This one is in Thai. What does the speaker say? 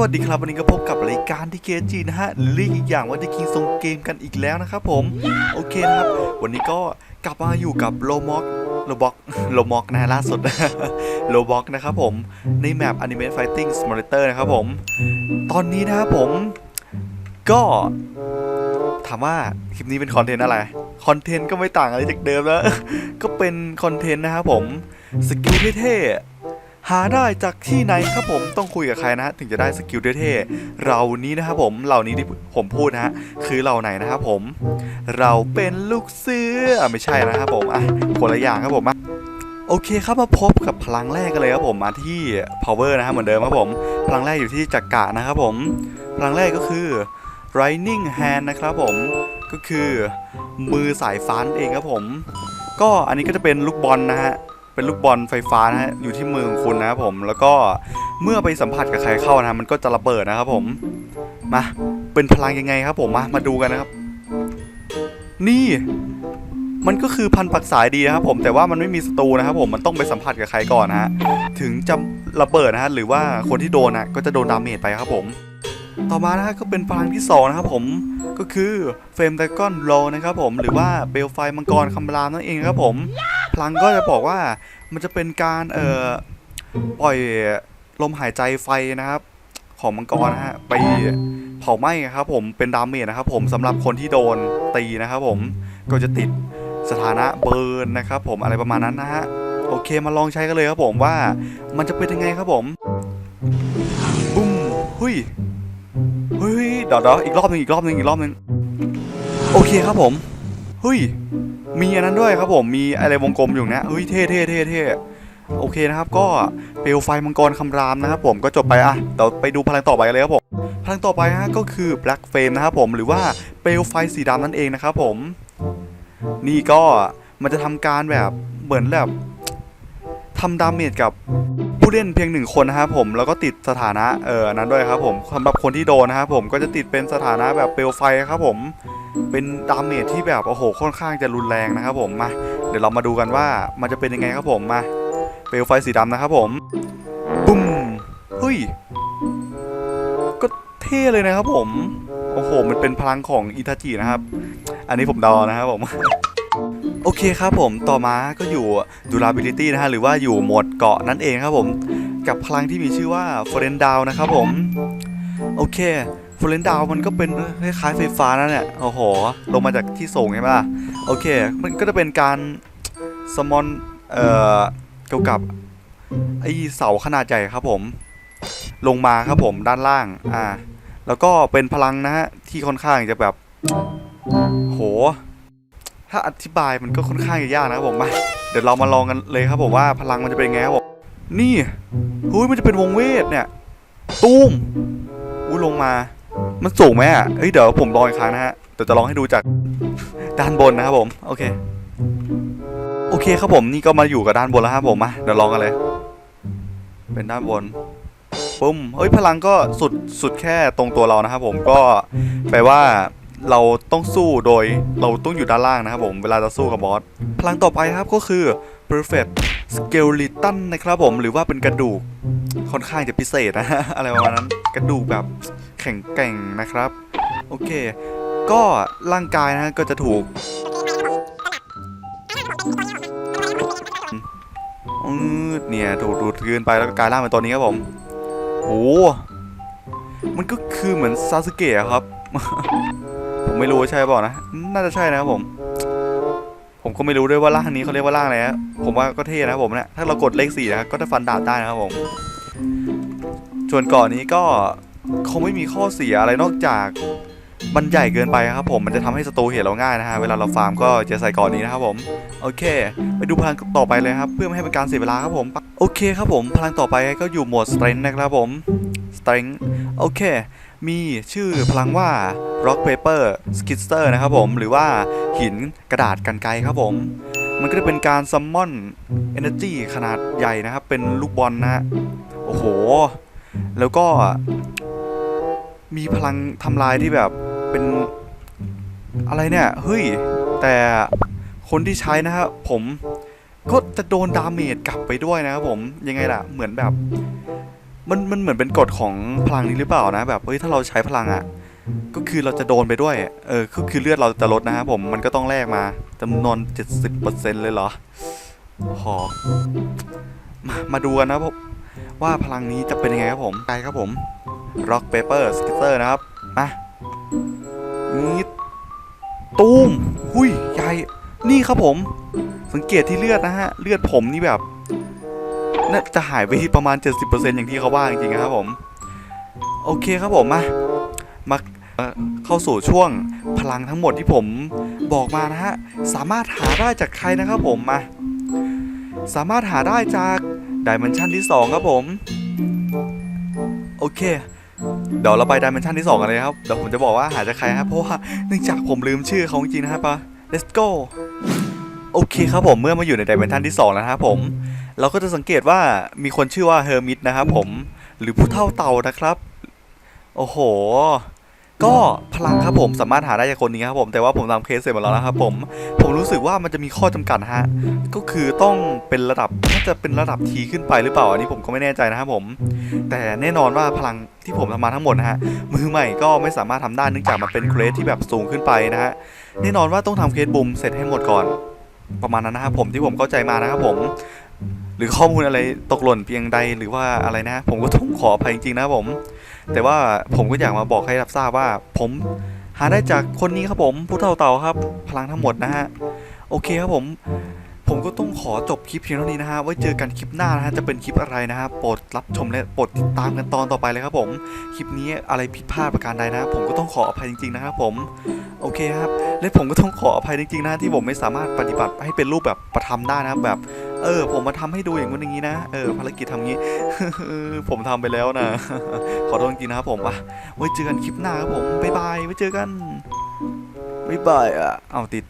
วัสดีครับวันนี้ก็พบกับรายการที่เกจีนะฮะหรือเรียกอีกอย่างว่าที่คิงทรงเกมกันอีกแล้วนะครับผมโอเคนะครับ วันนี้ก็กลับมาอยู่กับโลม็อกโลบ็อกโลม็อกนะล่าสุดโลบ็อกนะครับผมในแมป Anime Fighting Simulator นะครับผม ตอนนี้นะครับผม ก็ถามว่าคลิปนี้เป็นคอนเทนต์อะไรคอนเทนต์ก็ไม่ต่างอะไรจากเดิมแล้ว ก็เป็นคอนเทนต์นะครับผมสกิลเท่ๆ หาได้จากที่ไหนครับผมต้องคุยกับใครนะถึงจะได้สกิลเท่ๆเรานี้นะครับผมเหล่านี้ที่ผมพูดนะฮะคือเหล่าไหนนะครับผม เราเป็นลูกเสือไม่ใช่นะครับผมอะคนละอย่างครับผมโอเคครับมาพบกับพลังแรกกันเลยครับผมมาที่ power นะฮะเหมือนเดิมครับผม พลังแรกอยู่ที่จักระนะครับผม พลังแรกก็คือ Lightning Hand นะครับผมก็คือมือสายฟ้านั่นเองครับผม ก็อันนี้ก็จะเป็นลูกบอลนะฮะ เป็นลูกบอลไฟฟ้านะฮะอยู่ที่มือของคุณนะครับผม แล้วก็เมื่อไปสัมผัสกับใครเข้านะฮะมันก็จะระเบิดนะครับผม มาเป็นพลังยังไงครับผมมามาดูกันนะครับ นี่มันก็คือพันปักสายดีนะครับผมแต่ว่ามันไม่มีศัตรูนะครับผมมันต้องไปสัมผัสกับใครก่อนนะฮะถึงจะระเบิดนะฮะหรือว่าคนที่โดนนะก็จะโดนดาเมจไปครับผม ต่อมานะฮะก็เป็นพลังที่สองนะครับผมก็คือเฟรมไดกอนโลนะครับผมหรือว่าเปลวไฟมังกรคำรามนั่นเองครับผมพลังก็จะบอกว่ามันจะเป็นการเอ่อปล่อยลมหายใจไฟนะครับ ของมังกรนะฮะไปเผาไหม้ครับผมเป็นดาเมจนะครับผมสำหรับคนที่โดนตีนะครับผมก็จะติดสถานะเบิร์นนะครับผมอะไรประมาณนั้นนะฮะโอเคมาลองใช้กันเลยครับผมว่ามันจะเป็นยังไงครับผมบุ้มหุย ฮ้ยเดี๋ยวเดี๋ยวอีกรอบหนึงอีกรอบหนึงอีกรอบหนึงโอเคครับผมเฮ้ยมีอันนั้นด้วยครับผมมีอะไรวงกลมอยู่นี้ยเฮ้ยเท่เท่เท่เท่โอเคนะครับ ก็เปลวไฟมังกรคำรามนะครับผมก็จบไปอะเดี๋ยวไปดูพลังต่อไปกันเลยครับผมพลังต่อไปฮะก็คือ Black Flame นะครับผมหรือว่าเปลวไฟสีดำนั่นเองนะครับผม นี่ก็มันจะทำการแบบเหมือนแบบทำดาเมจกับ ผู้เล่นเพียงหนึ่งคนนะครับผมแล้วก็ติดสถานะเออนั้นด้วยครับผมสำหรับคนที่โดนนะครับผมก็จะติดเป็นสถานะแบบเปลวไฟครับผมเป็นดาเมจที่แบบโอ้โหค่อนข้างจะรุนแรงนะครับผมมาเดี๋ยวเรามาดูกันว่ามันจะเป็นยังไงครับผมมาเปลวไฟสีดำนะครับผมปุ้มเฮ้ยก็เท่เลยนะครับผมโอ้โหมันเป็นพลังของอิทาจินะครับ อันนี้ผมดานะครับผม โอเคครับผมต่อมาก็อยู่ durability นะฮะหรือว่าอยู่หมดเกาะนั่นเองครับผมกับพลังที่มีชื่อว่า f o r e n d o w นะครับผม โอเคฟลเรนดาวมันก็เป็นคล้ายๆไฟฟ้านั่นแหละโอ้โห ลงมาจากที่สูงใช่ไหมล่ะโอเค มันก็จะเป็นการสมอนเอ่อเกี่ยวกับไอเสาขนาดใหญ่ครับผม ลงมาครับผมด้านล่างอ่าแล้วก็เป็นพลังนะฮะที่ค่อนข้างจะแบบโห ถ้าอธิบายมันก็ค่อนข้างจะยากนะครับผมมาเดี๋ยวเรามาลองกันเลยครับผมว่าพลังมันจะเป็นไงครับผมนี่หุ้ยมันจะเป็นวงเวทเนี่ยตูมอุ้ยลงมา มันสูงไหมอะเฮ้ยเดี๋ยวผมลองอีกครั้งนะฮะเดี๋ยวจะลองให้ดูจากด้านบนนะครับผมโอเค โอเคครับผมนี่ก็มาอยู่กับด้านบนแล้วครับผมมาเดี๋ยวลองกันเลย เป็นด้านบนปุ้มเฮ้ยพลังก็สุดสุดแค่ตรงตัวเรานะครับผมก็แปลว่า เราต้องสู้โดยเราต้องอยู่ด้านล่างนะครับผมเวลาจะสู้กับบอสพลังต่อไปครับก็คือ perfect skeleton นะครับผมหรือว่าเป็นกระดูกค่อนข้างจะพิเศษนะฮะอะไรประมาณนั้นกระดูกแบบแข็งแกร่งนะครับ โอเค ก็ร่างกายนะก็จะถูกเนี่ยถูกดูดคืนไปแล้วก็กลายร่างเป็นตัวนี้ครับผมโอ้มันก็คือเหมือนซาสึเกะครับ ผมไม่รู้ใช่เปล่านะ น่าจะใช่นะครับผม ผมก็ไม่รู้ด้วยว่าร่างนี้เขาเรียกว่าร่างอะไรนะผมว่าก็เท่นะครับผมเนี่ยถ้าเรากดเลขสี่นะก็จะฟันดาบได้นะครับผมส่วนก่อนนี้ก็คงไม่มีข้อเสียอะไรนอกจากมันใหญ่เกินไปครับผมมันจะทำให้ศัตรูเห็นเราง่ายนะฮะเวลาเราฟาร์มก็จะใส่ก่อนนี้นะครับผมโอเค ไปดูพลังต่อไปเลยครับ เพื่อไม่ให้เป็นการเสียเวลาครับผมโอเคครับผมพลังต่อไปก็อยู่หมวด strength นะครับผม strength โอเค มีชื่อพลังว่า rock paper skitzer นะครับผม หรือว่าหินกระดาษกันไกรครับผม มันก็จะเป็นการซัมมอน energy ขนาดใหญ่นะครับ เป็นลูกบอลนะฮะ โอ้โห แล้วก็ มีพลังทำลายที่แบบเป็นอะไรเนี่ย เฮ้ย แต่คนที่ใช้นะครับผมก็จะโดนดาเมจกลับไปด้วยนะครับผมยังไงล่ะ เหมือนแบบ มันมันเหมือนเป็นกฎของพลังนี้หรือเปล่านะ แบบเฮ้ยถ้าเราใช้พลังอะก็คือเราจะโดนไปด้วย เออก็คือเลือดเราจะลดนะครับผมมันก็ต้องแลกมาจำนวน70%เลยเหรอหอมามาดูกันนะผมว่าพลังนี้จะเป็นยังไงครับผมไปครับผม Rock Paper Skitter นะครับมานี่ตูมหุยใหญ่นี่ครับผม สังเกตที่เลือดนะฮะ เลือดผมนี่แบบ น่าจะหายไปที่ประมาณ 70%อย่างที่เขาว่าจริงๆนะครับผม โอเคครับผมมามาเข้าสู่ช่วงพลังทั้งหมดที่ผมบอกมานะฮะ สามารถหาได้จากใครนะครับผมมา สามารถหาได้จากดิเมนชันที่ 2 ครับผม โอเค เดี๋ยวเราไปดิเมนชันที่ 2 กันเลยครับ เดี๋ยวผมจะบอกว่าหาจากใครครับเพราะว่าเนื่องจากผมลืมชื่อเขาจริงนะครับปะ let's go โอเคครับผมเมื่อมาอยู่ในดิเมนชันที่ 2 แล้วนะครับผม เราก็จะสังเกตว่ามีคนชื่อว่าเฮอร์มิตนะครับผมหรือผู้เท่าเต่านะครับ โอ้โห ก็พลังครับผมสามารถหาได้จากคนนี้ครับผมแต่ว่าผมทำเคสเสร็จหมดแล้วนะครับผมผมรู้สึกว่ามันจะมีข้อจำกัดฮะก็คือต้องเป็นระดับน่าจะเป็นระดับทีขึ้นไปหรือเปล่าอันนี้ผมก็ไม่แน่ใจนะครับผม แต่แน่นอนว่าพลังที่ผมทำมาทั้งหมดนะฮะมือใหม่ก็ไม่สามารถทำได้เนื่องจากมันเป็นเกรดที่แบบสูงขึ้นไปนะฮะแน่นอนว่าต้องทำเคสบุมเสร็จให้หมดก่อนประมาณนั้นนะครับผมที่ผมเข้าใจมานะครับผม หรือข้อมูลอะไรตกหล่นเพียงใดหรือว่าอะไรนะ ผมก็ต้องขออภัยจริงๆนะผม แต่ว่าผมก็อยากมาบอกให้รับทราบว่า ผมหาได้จากคนนี้ครับผมผู้เท่าเต่าครับ พลังทั้งหมดนะฮะโอเคครับผม ผมก็ต้องขอจบคลิปเพียงเท่านี้นะฮะ ไว้เจอกันคลิปหน้านะฮะ จะเป็นคลิปอะไรนะฮะ โปรดรับชมและโปรดติดตามกันตอนต่อไปเลยครับผม คลิปนี้อะไรผิดพลาดประการใดนะ ผมก็ต้องขออภัยจริงๆนะครับผม โอเคครับ และผมก็ต้องขออภัยจริงๆนะที่ผมไม่สามารถปฏิบัติให้เป็นรูปแบบประทำได้นะครับแบบ เออ ผมมาทำให้ดูอย่างนู้นอย่างนี้นะ เออ ภารกิจทำงี้ ผมทำไปแล้วนะ ขอโทษจริงๆนะครับผมอะไว้เจอกันคลิปหน้าครับผม บ๊ายบาย ไว้เจอกัน บ๊ายบายอะ เอาติด